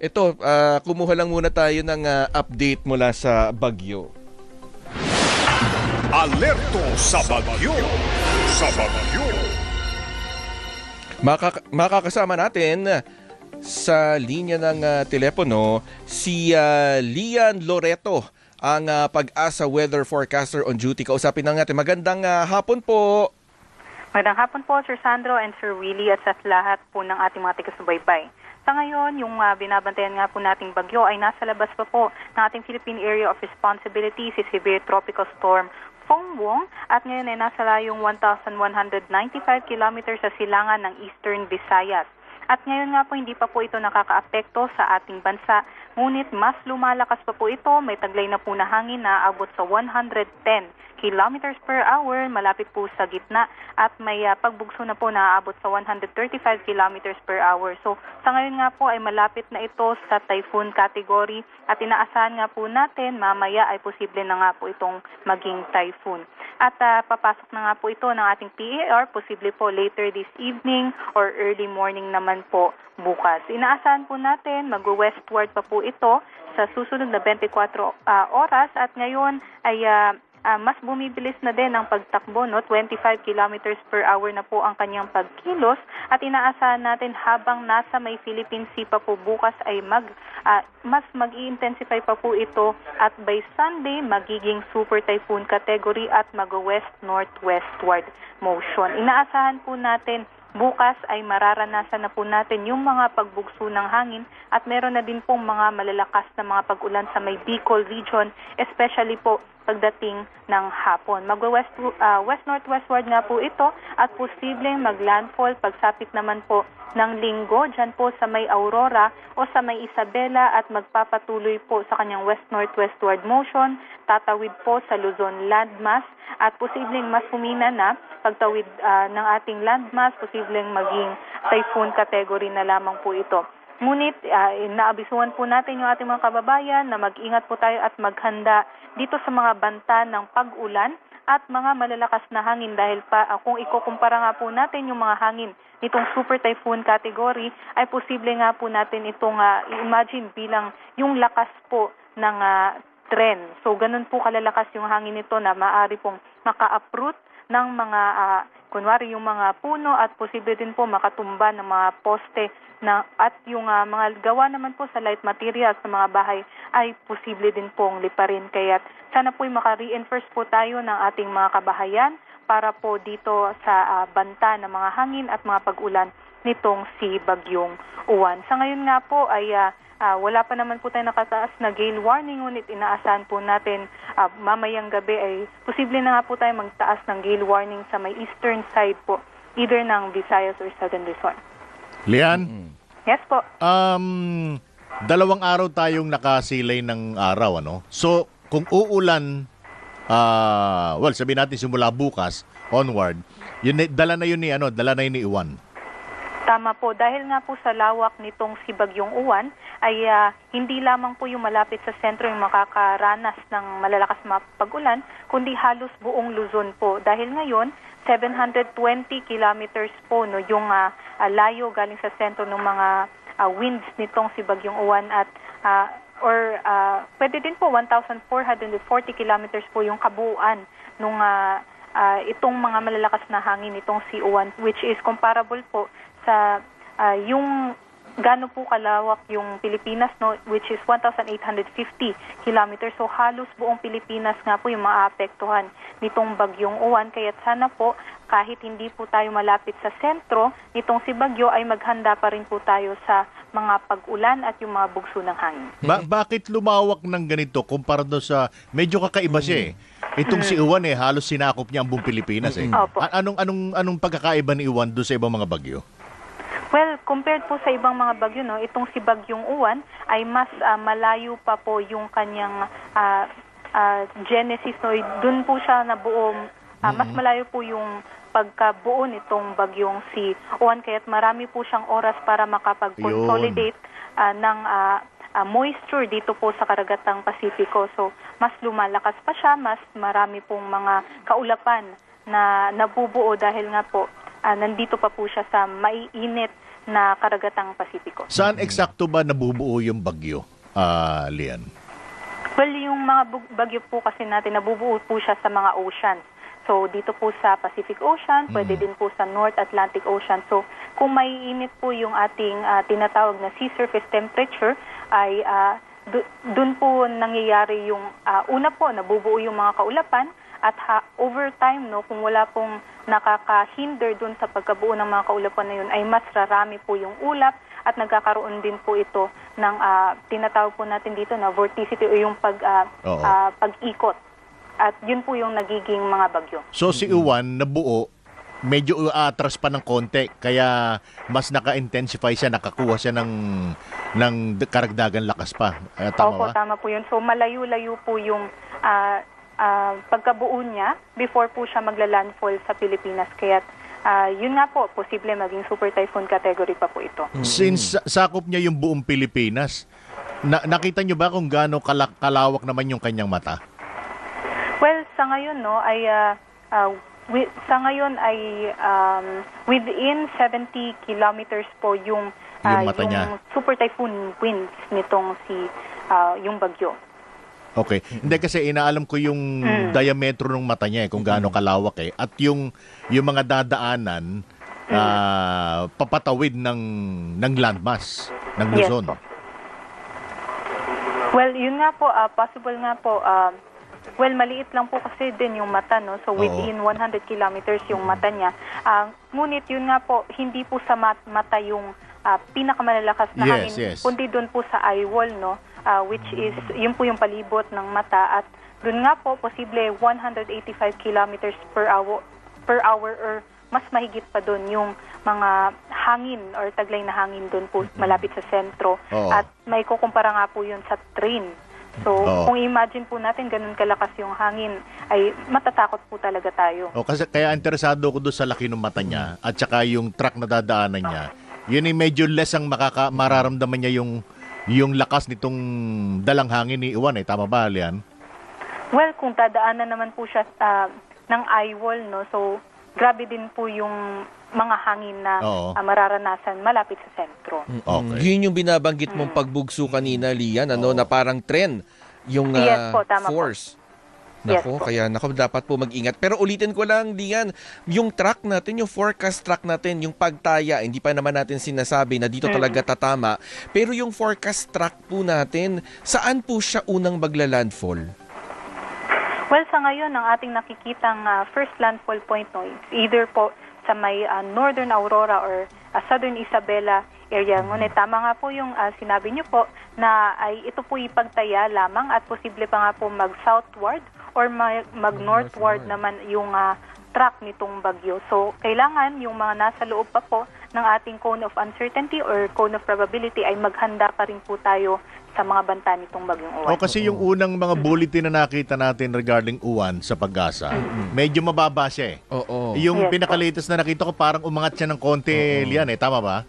ito, ah, kumuha lang muna tayo ng ah, update mula sa Bagyo. Alerto sa bagyo. Sa bagyo. Makaka- makakasama natin sa linya ng ah, telepono si ah, Lian Loreto, ang ah, pag-asa weather forecaster on duty. Kausapin na natin. Magandang ah, hapon po. Magandang hapon po, Sir Sandro and Sir Willie at sa lahat po ng ating mga taga-subaybay. Sa ngayon, yung uh, binabantayan nga po nating bagyo ay nasa labas pa po ng ating Philippine Area of Responsibility, si Severe Tropical Storm Fongwong at ngayon ay nasa layong 1,195 kilometers sa silangan ng Eastern Visayas. At ngayon nga po hindi pa po ito nakakaapekto sa ating bansa. Ngunit mas lumalakas pa po ito, may taglay na po na hangin na abot sa 110 kilometers per hour malapit po sa gitna at may uh, pagbugso na po na abot sa 135 kilometers per hour. So sa ngayon nga po ay malapit na ito sa typhoon category at inaasahan nga po natin mamaya ay posible na nga po itong maging typhoon. At uh, papasok na nga po ito ng ating PAR, posible po later this evening or early morning naman po bukas. Inaasahan po natin mag-westward pa po ito sa susunod na 24 uh, oras at ngayon ay uh, uh, mas bumibilis na din ang pagtakbo, no? 25 kilometers per hour na po ang kanyang pagkilos at inaasahan natin habang nasa may Philippine Sea pa po bukas ay mag uh, mas mag-i-intensify pa po ito at by Sunday magiging super typhoon category at mag-west northwestward motion. Inaasahan po natin bukas ay mararanasan na po natin yung mga pagbugso ng hangin at meron na din pong mga malalakas na mga pag-ulan sa may Bicol region, especially po pagdating ng hapon. Mag-west uh, west northwestward nga po ito at posibleng maglandfall pagsapit naman po ng linggo dyan po sa may Aurora o sa may Isabela at magpapatuloy po sa kanyang west northwestward motion, tatawid po sa Luzon landmass at posibleng mas humina na pagtawid uh, ng ating landmass, posibleng maging typhoon category na lamang po ito. Ngunit uh, naabisuhan po natin yung ating mga kababayan na mag-ingat po tayo at maghanda dito sa mga banta ng pag-ulan at mga malalakas na hangin dahil pa uh, kung ikukumpara nga po natin yung mga hangin nitong super typhoon category ay posible nga po natin itong uh, imagine bilang yung lakas po ng uh, tren. So ganun po kalalakas yung hangin nito na maaari pong maka-uproot ng mga uh, kunwari yung mga puno at posible din po makatumba ng mga poste na at yung uh, mga gawa naman po sa light materials sa mga bahay ay posible din pong liparin kaya sana po maka-reinforce po tayo ng ating mga kabahayan para po dito sa uh, banta ng mga hangin at mga pag-ulan nitong si Bagyong Uwan. Sa ngayon nga po ay uh, uh, wala pa naman po tayo nakataas na gale warning ngunit inaasahan po natin uh, mamayang gabi ay posible na nga po tayo magtaas ng gale warning sa may eastern side po either ng Visayas or Southern Luzon. Lian, Yes po. um, dalawang araw tayong nakasilay ng araw, ano? So, kung uulan, ah, well, sabihin natin simula bukas, onward, yun, dala na yun ni, ano, dala na yun ni Iwan. Tama po. Dahil nga po sa lawak nitong si Bagyong Uwan, ay ah, hindi lamang po yung malapit sa sentro yung makakaranas ng malalakas na pag-ulan, kundi halos buong Luzon po. Dahil ngayon, 720 kilometers po no, yung ah, layo galing sa sentro ng mga ah, winds nitong si Bagyong Uwan at ah, or ah, pwede din po 1,440 kilometers po yung kabuuan nung ah, ah, itong mga malalakas na hangin nitong si Uwan which is comparable po sa ah, yung gaano po kalawak yung Pilipinas no which is 1850 kilometers so halos buong Pilipinas nga po yung maapektuhan nitong bagyong Uwan kaya sana po kahit hindi po tayo malapit sa sentro nitong si bagyo ay maghanda pa rin po tayo sa mga pag-ulan at yung mga bugso ng hangin. Ba- bakit lumawak ng ganito kumpara doon sa medyo kakaiba siya eh. Itong si Iwan eh halos sinakop niya ang buong Pilipinas eh. Opo. A- anong anong anong pagkakaiba ni Iwan doon sa ibang mga bagyo? Well, compared po sa ibang mga bagyo, no, itong si Bagyong Uwan ay mas ah, malayo pa po yung kanyang ah, ah, genesis. No, doon po siya nabuo, ah, mas malayo po yung pagkabuo nitong bagyong si Uwan. Kaya't marami po siyang oras para makapag-consolidate ah, ng ah, ah, moisture dito po sa karagatang Pasifiko. So, mas lumalakas pa siya, mas marami pong mga kaulapan na nabubuo dahil nga po ah, nandito pa po siya sa maiinit na karagatang Pasipiko. Saan eksakto ba nabubuo yung bagyo, ah, Lian? Well, yung mga bagyo po kasi natin, nabubuo po siya sa mga oceans. So, dito po sa Pacific Ocean, pwede din po sa North Atlantic Ocean. So, kung may init po yung ating ah, tinatawag na sea surface temperature, ay du- dun po nangyayari yung, ah, una po, nabubuo yung mga kaulapan, at ha, over time, no, kung wala pong nakaka-hinder dun sa pagkabuo ng mga kaulapan na yun, ay mas rarami po yung ulap at nagkakaroon din po ito ng ah, tinatawag po natin dito na vorticity o yung pag, Oo. ah, pag-ikot. At yun po yung nagiging mga bagyo. So si Uwan nabuo, medyo atras pa ng konti, kaya mas naka-intensify siya, nakakuha siya ng, ng karagdagan lakas pa. Eh, tama Opo, ba? tama po yun. So malayo-layo po yung ah, ah, pagkabuo niya before po siya magla-landfall sa Pilipinas. Kaya ah, yun nga po, posible maging super typhoon category pa po ito. Since sa- sakop niya yung buong Pilipinas, na, nakita niyo ba kung gaano kala- kalawak naman yung kanyang mata? Well, sa ngayon no ay ah, ah, wi- sa ngayon ay um, within 70 kilometers po yung ah, Yung mata niya. super typhoon winds nitong si ah, yung bagyo. Okay. Hindi kasi inaalam ko yung Mm. diametro ng mata niya eh, kung gaano kalawak eh. At yung yung mga dadaanan Mm. ah, papatawid ng ng landmass ng Yes Luzon. po. Well, yun nga po, ah, possible nga po, ah, well, maliit lang po kasi din yung mata, no? So, Oo. within 100 kilometers yung mata niya. Ah, ngunit yun nga po, hindi po sa mat- mata yung ah, pinakamalalakas na Yes, hangin, yes. kundi doon po sa eye wall, no? Ah, which is, yun po yung palibot ng mata. At doon nga po, posible 185 kilometers per hour, per hour or mas mahigit pa doon yung mga hangin or taglay na hangin doon po malapit sa sentro. Oo. At may kukumpara nga po yun sa train. So, Oo. kung imagine po natin ganun kalakas yung hangin, ay matatakot po talaga tayo. O kasi kaya interesado ko doon sa laki ng mata niya at saka yung truck na dadaanan niya. Yun ay medyo less ang makaka mararamdaman niya yung yung lakas nitong dalang hangin ni Iwan eh. Tama ba, Lian? Well, kung dadaanan naman po siya ah, ng eye wall, no? So, grabe din po yung mga hangin na Oo. ah, mararanasan malapit sa sentro. Okay. Yun yung binabanggit mong pagbugso kanina, Lian, ano, na parang trend yung ah, Yes po, tama po. force. Yes Nako, po. kaya nako dapat po mag-ingat. Pero ulitin ko lang, Lian, yung track natin, yung forecast track natin, yung pagtaya, hindi pa naman natin sinasabi na dito talaga tatama. Pero yung forecast track po natin, saan po siya unang magla-landfall? Well, sa ngayon, ang ating nakikitang ah, first landfall point no, either po sa may ah, Northern Aurora or ah, Southern Isabela area. Ngunit tama nga po yung ah, sinabi niyo po na ay ito po ipagtaya lamang at posible pa nga po mag-southward or ma- mag-northward naman yung ah, track nitong bagyo. So, kailangan yung mga nasa loob pa po ng ating cone of uncertainty or cone of probability ay maghanda pa rin po tayo sa mga banta nitong bagyong uwan. O kasi yung unang mga bulletin na nakita natin regarding Uwan sa pag-asa, medyo mababa siya eh. Oo. Yung Yes po. pinaka-latest na nakita ko parang umangat siya ng konti, Lian eh. Tama ba?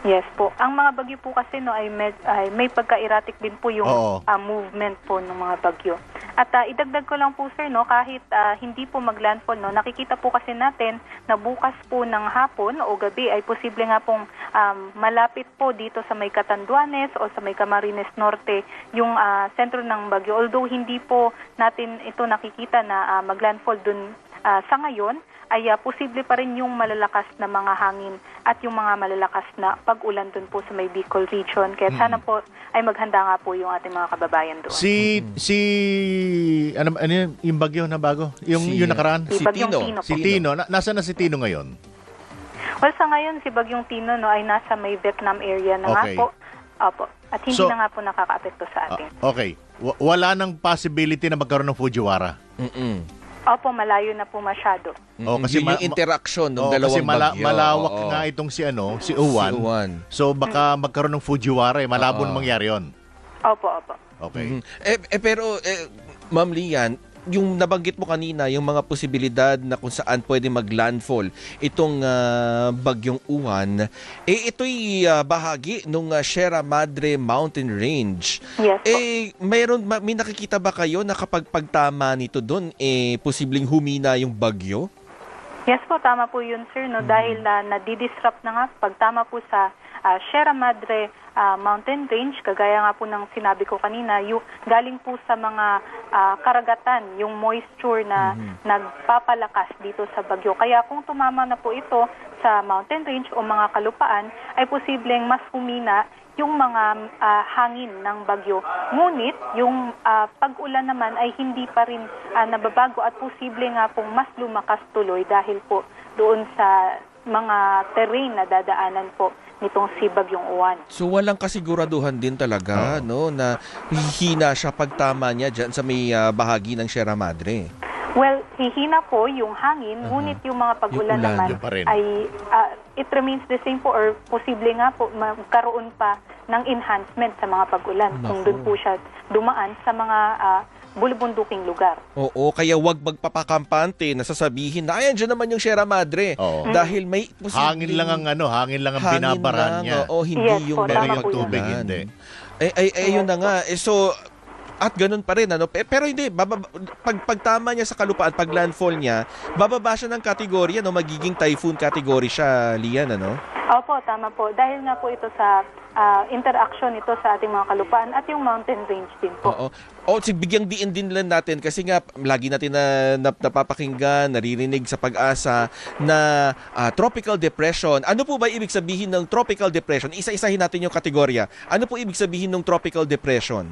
Yes po. Ang mga bagyo po kasi no ay, med- ay may pagka-erratic din po yung Oo. ah, movement po ng mga bagyo. At ah, idagdag ko lang po sir no kahit ah, hindi po maglandfall no nakikita po kasi natin na bukas po ng hapon o gabi ay posible nga pong um, malapit po dito sa may Catanduanes o sa may Camarines Norte yung ah, sentro ng bagyo. Although hindi po natin ito nakikita na ah, maglandfall dun ah, sa ngayon ay ah, posible pa rin yung malalakas na mga hangin at yung mga malalakas na pag-ulan dun po sa may Bicol region. Kaya sana po ay maghanda nga po yung ating mga kababayan doon. Si si ano ano yun, yung bagyo na bago? Yung Si- yung nakaraan? Si Si Tino. Tino po. Si Tino, na, nasaan na si Tino ngayon? Well, sa ngayon, si Bagyong Tino no, ay nasa may Vietnam area na Okay. nga po. Opo. At hindi So- na nga po nakaka-apekto sa atin. okay. Wa- wala nang possibility na magkaroon ng Fujiwara. Mm-mm. Opo, malayo na po masyado. Oh, Mm-mm. kasi Yun ma- yung interaction ng Oo, dalawang kasi mala- bagyo. malawak Oo. nga itong si ano, si Uwan. Si Uwan. So baka magkaroon ng Fujiwara eh. Malabo Oo. na mangyari 'yon. Opo, opo. Okay. Mhm. Eh, eh, pero, eh, Ma'am Lian, yung nabanggit mo kanina, yung mga posibilidad na kung saan pwede mag-landfall itong ah, bagyong uwan, eh ito'y ah, bahagi ng Sierra Madre Mountain Range. Yes. Eh, mayroon, ma- may nakikita ba kayo na kapag pagtama nito doon, eh, posibleng humina yung bagyo? Yes po, tama po yun sir, no? dahil na nadidisrupt na nga pag tama po sa ah, Sierra Madre ah, Mountain Range, kagaya nga po ng sinabi ko kanina, yung, galing po sa mga ah, karagatan, yung moisture na nagpapalakas dito sa bagyo. Kaya kung tumama na po ito sa mountain range o mga kalupaan, ay posibleng mas humina yung mga ah, hangin ng bagyo. Ngunit yung ah, pag-ulan naman ay hindi pa rin ah, nababago at posible nga pong mas lumakas tuloy dahil po doon sa mga terrain na dadaanan po nitong si Bagyong Uwan. So walang kasiguraduhan din talaga no na hihina siya pagtama niya diyan sa may ah, bahagi ng Sierra Madre. Well, hihina po yung hangin, ngunit yung mga pag-ulan Yung ulan, naman yun pa rin. ay ah, it remains the same po or posible nga po magkaroon pa ng enhancement sa mga pag-ulan kung Naku. doon po siya dumaan sa mga uh, bulubunduking lugar. Oo, kaya wag magpapakampante na sasabihin na ayan dyan naman yung Sierra Madre. Oo. Dahil may posibleng- Hangin lang ang ano, hangin lang ang hangin binabaran lang, niya. Oo, hindi Yes yung po, Pero tama yung po yun. tubig hindi. Ay, ay, ay yun Yes na nga. Eh, so, at ganun pa rin, ano? Pe- Pero hindi, bababa, pag, pagtama niya sa kalupaan, pag landfall niya, bababa siya ng kategorya, no? Magiging typhoon category siya, Lian, ano? Opo, tama po. Dahil nga po ito sa ah, interaction ito sa ating mga kalupaan at yung mountain range din po. Oo. O, sig bigyang diin din lang natin kasi nga lagi natin na, na napapakinggan, naririnig sa pag-asa na ah, tropical depression. Ano po ba ibig sabihin ng tropical depression? Isa-isahin natin yung kategorya. Ano po ibig sabihin ng tropical depression?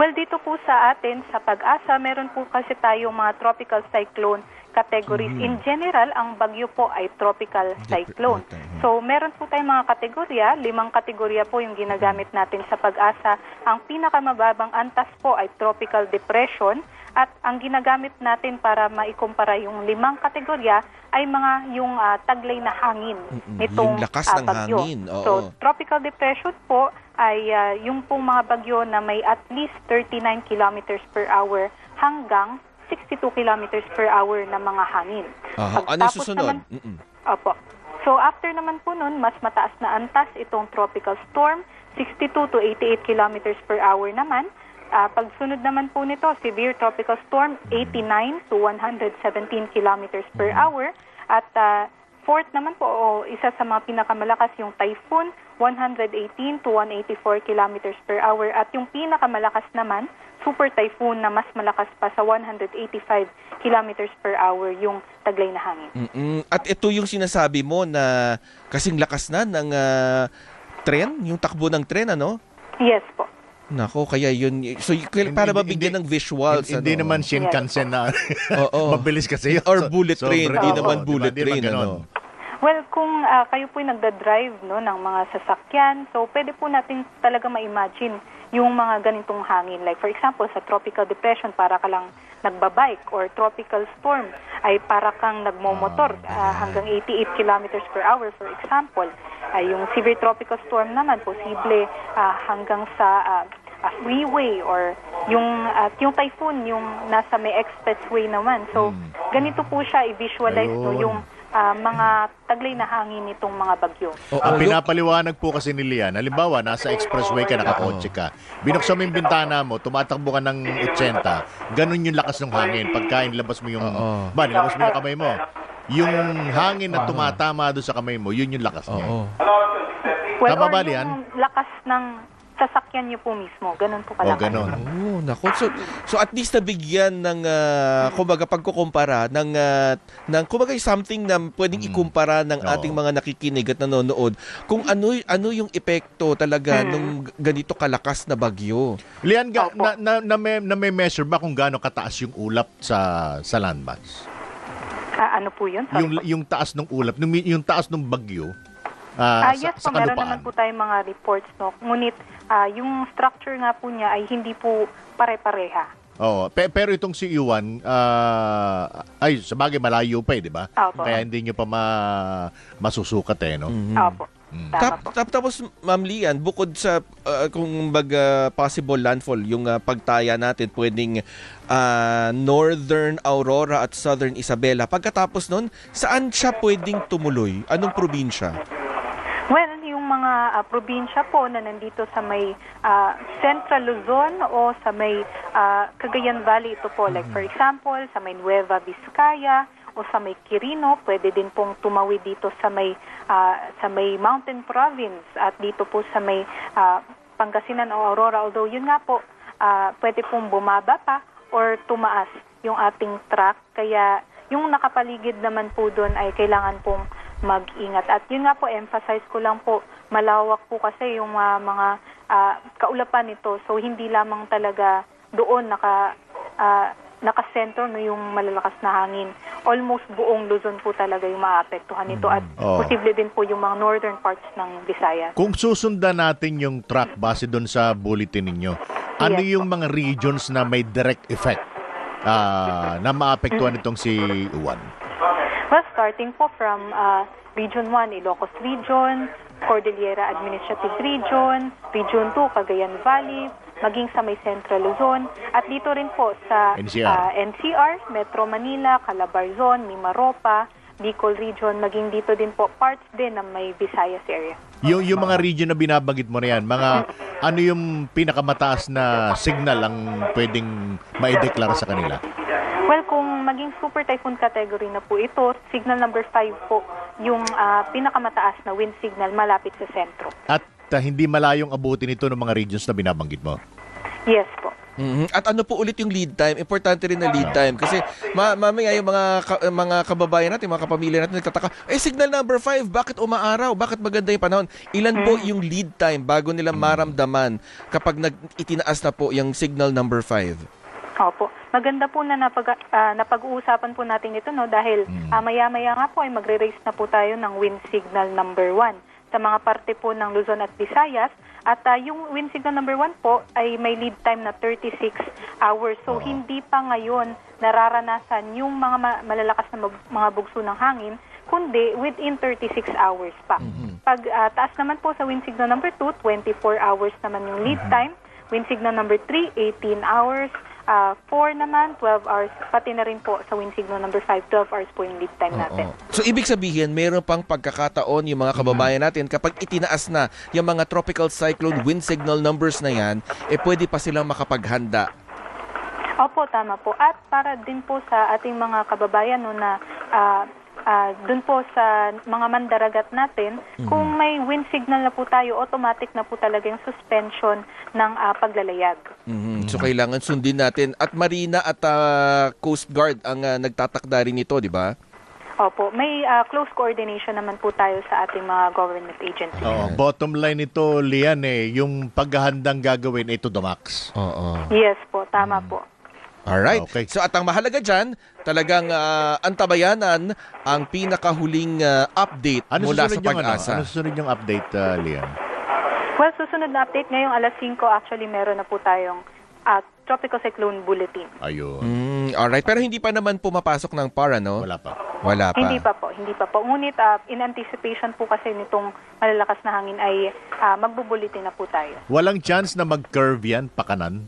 Well, dito po sa atin, sa pag-asa, meron po kasi tayong mga tropical cyclone categories. In general, ang bagyo po ay tropical cyclone. okay. So, meron po tayong mga kategorya. Limang kategorya po yung ginagamit natin sa pag-asa. Ang pinakamababang antas po ay tropical depression. At ang ginagamit natin para maikumpara yung limang kategorya ay mga yung ah, taglay na hangin Mm-mm, nitong yung lakas ah, ng bagyo. hangin, oo. So, tropical depression po ay ah, yung pong mga bagyo na may at least 39 kilometers per hour hanggang 62 kilometers per hour na mga hangin. Aha. Ano susunod? naman-. Opo. So after naman po nun, mas mataas na antas itong tropical storm, 62 to 88 kilometers per hour naman. Ah, pagsunod naman po nito, severe tropical storm, 89 to 117 kilometers per hour. At ah, fourth naman po, o isa sa mga pinakamalakas yung typhoon, 118 to 184 kilometers per hour. At yung pinakamalakas naman, super typhoon na mas malakas pa sa 185 kilometers per hour yung taglay na hangin. Mm-mm. At ito yung sinasabi mo na kasing lakas na ng ah, tren, yung takbo ng tren, ano? Yes po. Nako, kaya yun. So, para mabigyan hindi- ng visuals. Hindi ano? naman Shinkansen na Oo. mabilis kasi yun. Or So- bullet sobra- train, hindi naman di ba? bullet Di naman train, ganon. ano? Well, kung ah, kayo po nagda-drive no, ng mga sasakyan, so pwede po natin talaga ma-imagine yung mga ganitong hangin. Like for example, sa tropical depression, para ka lang nagbabike or tropical storm ay para kang nagmomotor ah, hanggang 88 kilometers per hour for example. Ay yung severe tropical storm naman posible ah, hanggang sa ah, ah, freeway or yung at yung typhoon yung nasa may expressway naman. So ganito po siya i-visualize no yung ah, mga taglay na hangin nitong mga bagyo. Oo, Ang pinapaliwanag po kasi ni Lian, halimbawa, nasa expressway ka, nakakotse ka, binuksan mo yung bintana mo, tumatakbo ka ng 80, ganun yung lakas ng hangin. Pagka inilabas mo yung, Oo. ba, nilabas mo yung kamay mo, yung hangin na tumatama doon sa kamay mo, yun yung lakas niya. Oo. Well, Tama ba, yung Lian? lakas ng sasakyan niyo po mismo. Ganun po O, kalaki. ganun. Oh, nako. So, so at least nabigyan ng ah, kumbaga pagkukumpara ng ah, ng kumbaga something na pwedeng ikumpara ng Oo. ating mga nakikinig at nanonood kung ano ano yung epekto talaga nung ganito kalakas na bagyo. Lian, ga, na, na, na, may, na may measure ba kung gaano kataas yung ulap sa sa landmass? Ah, ano po yun? Sorry Yung, yung taas ng ulap, yung, yung taas ng bagyo, ah, Ah, sa, yes sa po, meron kalupaan. naman po tayong mga reports. No? Ngunit ah, yung structure nga po niya ay hindi po pare-pareha. Oo. Pe- pero itong si Iwan, ah, ay, sa bagay malayo pa eh, di ba? Opo. Kaya hindi nyo pa ma- masusukat eh, no? Opo. Tama Tap, tap, tapos Ma'am Lian, bukod sa ah, kung baga possible landfall, yung ah, pagtaya natin pwedeng ah, Northern Aurora at Southern Isabela. Pagkatapos nun, saan siya pwedeng tumuloy? Anong probinsya? Well, yung mga ah, probinsya po na nandito sa may ah, Central Luzon o sa may ah, Cagayan Valley ito po. Like for example, sa may Nueva Vizcaya o sa may Quirino, pwede din pong tumawid dito sa may ah, sa may Mountain Province at dito po sa may ah, Pangasinan o Aurora. Although yun nga po, ah, pwede pong bumaba pa or tumaas yung ating track. Kaya yung nakapaligid naman po doon ay kailangan pong mag-ingat. At yun nga po, emphasize ko lang po, malawak po kasi yung ah, mga ah, kaulapan nito. So hindi lamang talaga doon naka ah, nakasentro no yung malalakas na hangin. Almost buong Luzon po talaga yung maapektuhan nito at Oo. posible din po yung mga northern parts ng Visayas. Kung susundan natin yung track base doon sa bulletin ninyo, ano Yes yung mga regions na may direct effect ah, na maapektuhan itong si Uwan? Starting po from uh, Region 1, Ilocos Region, Cordillera Administrative Region, Region 2, Cagayan Valley, maging sa may Central Luzon, at dito rin po sa NCR. uh, NCR, Metro Manila, Calabarzon, Mimaropa, Bicol Region, maging dito din po parts din ng may Visayas area. Yung, yung mga region na binabanggit mo na yan, mga ano yung pinakamataas na signal ang pwedeng maideklara sa kanila? Well, kung maging super typhoon category na po ito, signal number 5 po yung ah, pinakamataas na wind signal malapit sa sentro. At ah, hindi malayong abutin ito ng mga regions na binabanggit mo. Yes po. Mhm. At ano po ulit yung lead time? Importante rin na lead time kasi ma mamaya yung mga ka- mga kababayan natin, mga kapamilya natin nagtataka, eh signal number 5, bakit umaaraw? Bakit maganda yung panahon? Ilan po yung lead time bago nila maramdaman kapag nag itinaas na po yung signal number 5? Opo. Maganda po na napag, ah, napag-uusapan po natin ito no dahil ah, maya-maya nga po ay magre-raise na po tayo ng wind signal number 1 sa mga parte po ng Luzon at Visayas at ah, yung wind signal number 1 po ay may lead time na 36 hours. So hindi pa ngayon nararanasan yung mga ma- malalakas na mag- mga bugso ng hangin kundi within 36 hours pa. Pag ah, taas naman po sa wind signal number 2, 24 hours naman yung lead time. Wind signal number 3, 18 hours. Ah, 4 naman, 12 hours. Pati na rin po sa wind signal number 5, 12 hours po yung lead time natin. Oo. So ibig sabihin, mayroon pang pagkakataon yung mga kababayan natin kapag itinaas na yung mga tropical cyclone wind signal numbers na yan, eh pwede pa silang makapaghanda. Opo, tama po. At para din po sa ating mga kababayan no, na ah, ah, dun po sa mga mandaragat natin, kung may wind signal na po tayo, automatic na po talaga yung suspension ng ah, paglalayag. Mhm. So kailangan sundin natin at Marina at ah, Coast Guard ang ah, nagtatakda rin nito, di ba? Opo, may ah, close coordination naman po tayo sa ating mga government agencies. Oo, bottom line ito, Lian, eh, yung paghahandang gagawin ito the max. Oo. Yes po, tama po. Alright. Okay. So at ang mahalaga dyan, talagang ah, antabayanan ang pinakahuling ah, update Ano mula susunod sa ano, pag-asa. ano susunod yung update, ah, Lian? Well, susunod na update ngayong alas 5 actually meron na po tayong ah, Tropical Cyclone Bulletin. Ayun. Mm, alright. Pero hindi pa naman pumapasok ng PAR, ano? Wala pa. Wala pa. Hindi pa po, hindi pa po. Ngunit ah, in anticipation po kasi nitong malalakas na hangin ay ah, magbubulitin na po tayo. Walang chance na mag-curve yan, pakanan?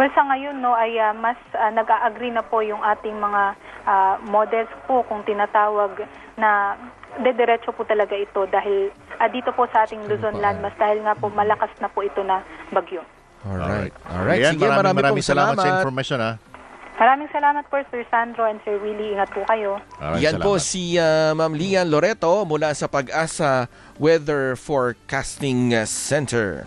Well, sa ngayon no ay ah, mas ah, nag-a-agree na po yung ating mga ah, models po kung tinatawag na dediretso po talaga ito dahil ah, dito po sa ating Luzon landmass dahil nga po malakas na po ito na bagyo. Alright. Alright. Lian, Sige, maraming, marami maraming pong salamat sa salamat. information, ha? Maraming salamat po Sir Sandro and Sir Willie. Ingat po kayo. Maraming Yan po salamat. si ah, Ma'am Lian Loreto mula sa Pag-asa Weather Forecasting Center.